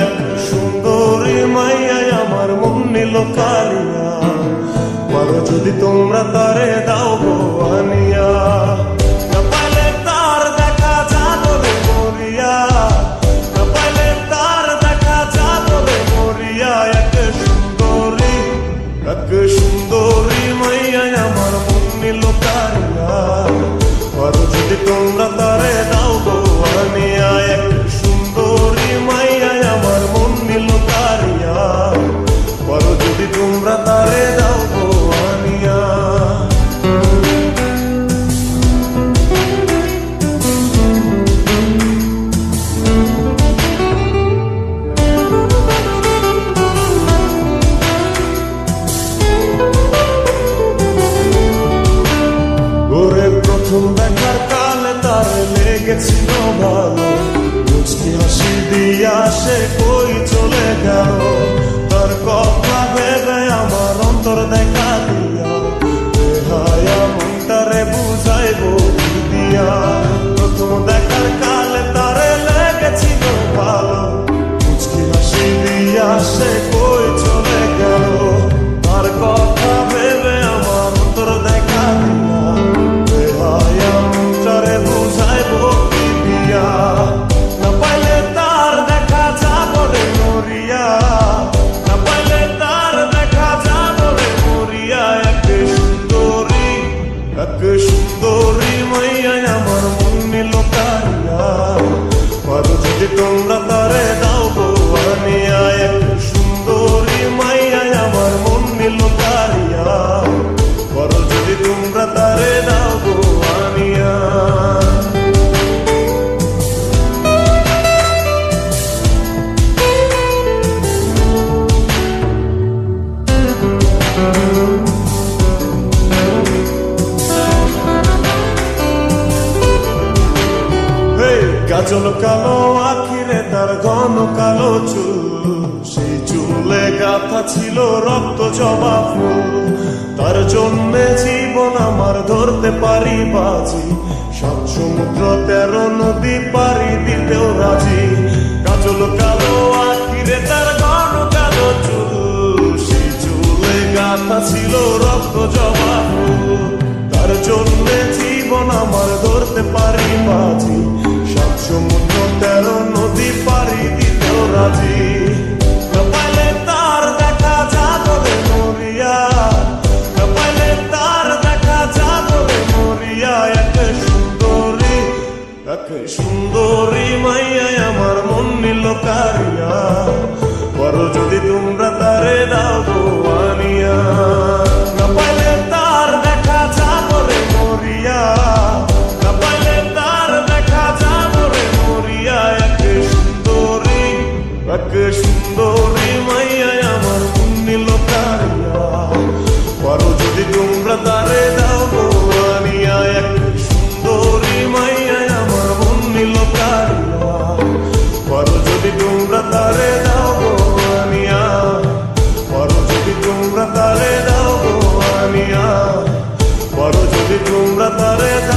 এক সুন্দরী মাইয়াই আমার মন নিল কালিয়া যদি তোমরা তারে দাও গো আনিয়া সুন্দরী, এক সুন্দরী মাইয়া আমার মন কারিয়া লেগেছিল ভালো। মুচকি হাসি দিয়া সে কই চলে গেল? তোমরা তারে দাও গো আনিয়া সুন্দরী মাইয়া আমার মন নিল কারিয়া পারো যদি তোমরা তারে দাও গো আনিয়া গাজল কালো আখিরে তার কালো চুল, সেই চুলে গাথা ছিল রক্ত জবা ফুল। তার জন্যে জীবন আমার ধরতে পারি বাজি। সব সমুদ্র তেরো নদী পারি দিতেও রাজি। সুন্দরী মাইয়া আমার মন নিল কারিয়া। করো যদি তোমরা তারে দাও আনিয়া। দেখা দেখা সুন্দরী, এক সুন্দরী মাইয়া আমার মন কারিয়া। করো যদি তোমরা তারে তোমরা তারে দাও গো আনিয়া বড় যদি তোমরা তারে দাও গো আনিয়া বড় যদি তোমরা তারে দাও